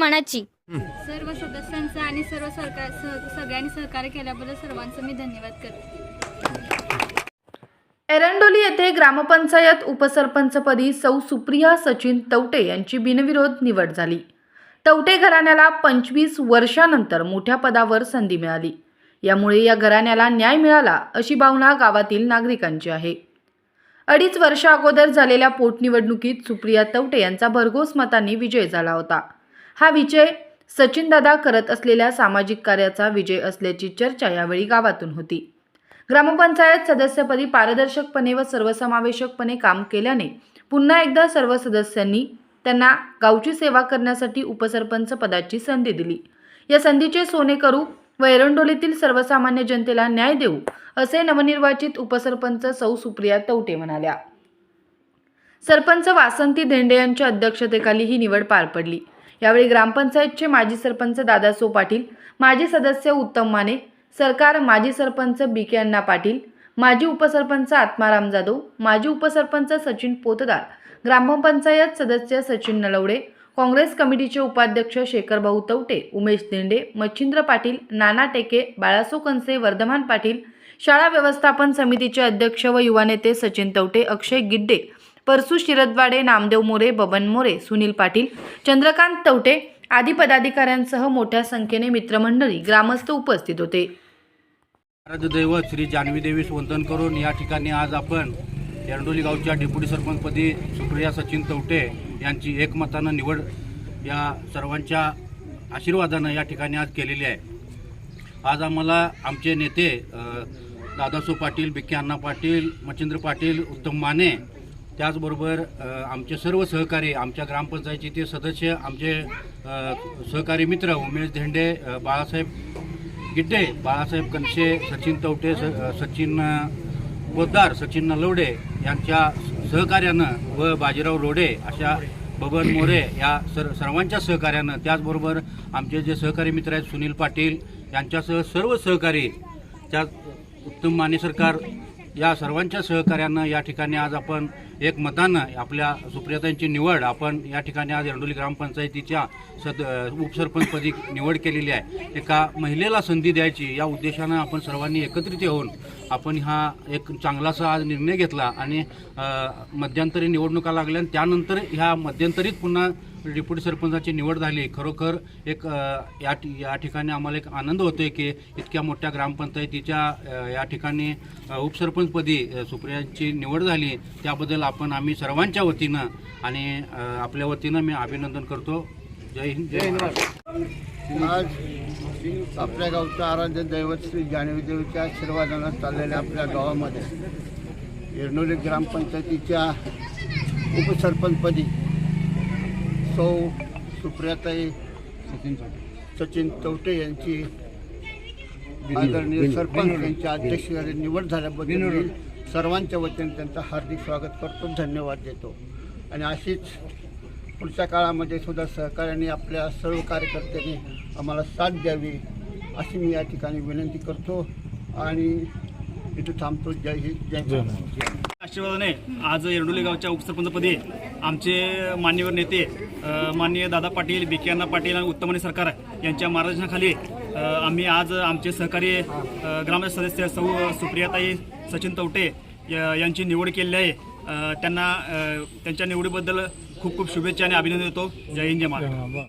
मनाची. सर्व सदस्यांचं आणि सर्व सरकार सगळ्यांनी सहकार्य केल्याबद्दल सर्वांचं मी धन्यवाद करते. एरंडोली येथे ग्रामपंचायत उपसरपंचपदी सौ सुप्रिया सचिन तवटे यांची बिनविरोध निवड झाली. तवटे घराण्याला पंचवीस वर्षानंतर मोठ्या पदावर संधी मिळाली. यामुळे या घराण्याला न्याय मिळाला अशी भावना गावातील नागरिकांची आहे. अडीच वर्षा अगोदर झालेल्या पोटनिवडणुकीत सुप्रिया तवटे यांचा भरघोस मतांनी विजय झाला होता. हा विजय सचिनदादा करत असलेल्या सामाजिक कार्याचा विजय असल्याची चर्चा यावेळी गावातून होती. ग्रामपंचायत सदस्यपदी पारदर्शकपणे व सर्वसमावेशकपणे काम केल्याने पुन्हा एकदा सर्व सदस्यांनी त्यांना गावची सेवा करण्यासाठी उपसरपंच पदाची संधी दिली. या संधीचे सोने करू व एरंडोलीतील सर्वसामान्य जनतेला न्याय देऊ असे नवनिर्वाचित उपसरपंच सौ सुप्रिया तवटे म्हणाल्या. सरपंच वासंती धेंडे यांच्या अध्यक्षतेखाली ही निवड पार पडली. यावेळी ग्रामपंचायतचे माजी सरपंच दादासो पाटील माजी सदस्य उत्तम माने सरकार माजी सरपंच बी के अण्णा पाटील माजी उपसरपंच आत्माराम जाधव माजी उपसरपंच सचिन पोतदार ग्रामपंचायत सदस्य सचिन नलवडे काँग्रेस कमिटीचे उपाध्यक्ष शेखरभाऊ तवटे उमेश देंडे मच्छिंद्र पाटील नाना टेके बाळासो कंसे वर्धमान पाटील शाळा व्यवस्थापन समितीचे अध्यक्ष व युवा नेते सचिन तवटे अक्षय गिड्डे परसू शिरदवाडे नामदेव मोरे बबन मोरे सुनील पाटील चंद्रकांत तवटे आदी पदाधिकाऱ्यांसह मोठ्या संख्येने मित्रमंडळी ग्रामस्थ उपस्थित होते. आराध्य दैवत श्री जानवी देवीस वंदन करून या ठिकाणी आज आपण एरंडोली गावच्या डेप्युटी सरपंचपदी सुप्रिया सचिन तवटे यांची एकमतानं निवड या सर्वांच्या आशीर्वादानं या ठिकाणी आज केलेली आहे. आज आम्हाला आमचे नेते दादासू पाटील बिक्के अण्णा पाटील मच्छिंद्र पाटील उत्तम माने त्याचबरोबर आमचे सर्व सहकारी आमच्या ग्रामपंचायतीचे सदस्य आमचे सहकारी मित्र उमेश धेंडे बाळासाहेब गिड्डे बाळासाहेब कनसे सचिन तवटे स सचिन पोद्दार सचिन नलवडे यांच्या सहकार्यानं व बाजीराव लोडे अशा बबन मोरे या सर सर्वांच्या सहकार्यानं त्याचबरोबर आमचे जे सहकारी मित्र आहेत सुनील पाटील यांच्यासह सर्व सहकारी त्या उत्तम माने सरकार या सर्वांच्या सहकार्यानं या ठिकाणी आज आपण एक मतानं आपल्या सुप्रियतांची निवड आपण या ठिकाणी आज एरडोली ग्रामपंचायतीच्या सद उपसरपंचपदी निवड केलेली आहे. एका महिलेला संधी द्यायची या उद्देशानं आपण सर्वांनी एकत्रित येऊन आपण हा एक चांगलासा आज निर्णय घेतला आणि मध्यंतरी निवडणुका लागल्या आणि त्यानंतर ह्या मध्यंतरीत पुन्हा डेप्युटी सरपंचाची निवड झाली. खरोखर एक या या ठिकाणी आम्हाला एक आनंद होतोय की इतक्या मोठ्या ग्रामपंचायतीच्या या ठिकाणी उपसरपंचपदी सुप्रियांची निवड झाली. त्याबद्दल आपण आम्ही सर्वांच्या वतीनं आणि आपल्या वतीनं मी अभिनंदन करतो. जय हिंद जय महाराष्ट्र. आज आपल्या गावचं आराध्य दैवत श्री जानवी देवीच्या आशीर्वादानं चाललेल्या आपल्या गावामध्ये एरनोली ग्रामपंचायतीच्या उपसरपंचपदी सौ सुप्रियाताई सचिन चौटे यांची आदरणीय सरपंच यांच्या अध्यक्षतेखाली निवड झाल्याबद्दल मी सर्वांच्या वतीने त्यांचं हार्दिक स्वागत करतो धन्यवाद देतो. आणि अशीच पुढच्या काळामध्ये सुद्धा सहकार्याने आपल्या सर्व कार्यकर्त्यांनी आम्हाला साथ द्यावी अशी मी या ठिकाणी विनंती करतो आणि इथं थांबतो. जय हिंद जय महाराष्ट्र आशीर्वादाने आज एरडोली गावच्या उपसरपंचपदी आमचे मान्यवर नेते माननीय दादा पाटील बी के अण्णा पाटील आणि उत्तमणी सरकार यांच्या मार्गदर्शनाखाली आम्ही आज आमचे सहकारी अ, ग्राम सदस्य सौ सुप्रियाताई सचिन तवटे या- यांची निवड केलेली आहे. त्यांना त्यांच्या निवडीबद्दल खूप खूप शुभेच्छा आणि अभिनंदन देतो. जय हिंद जय महाराष्ट्र.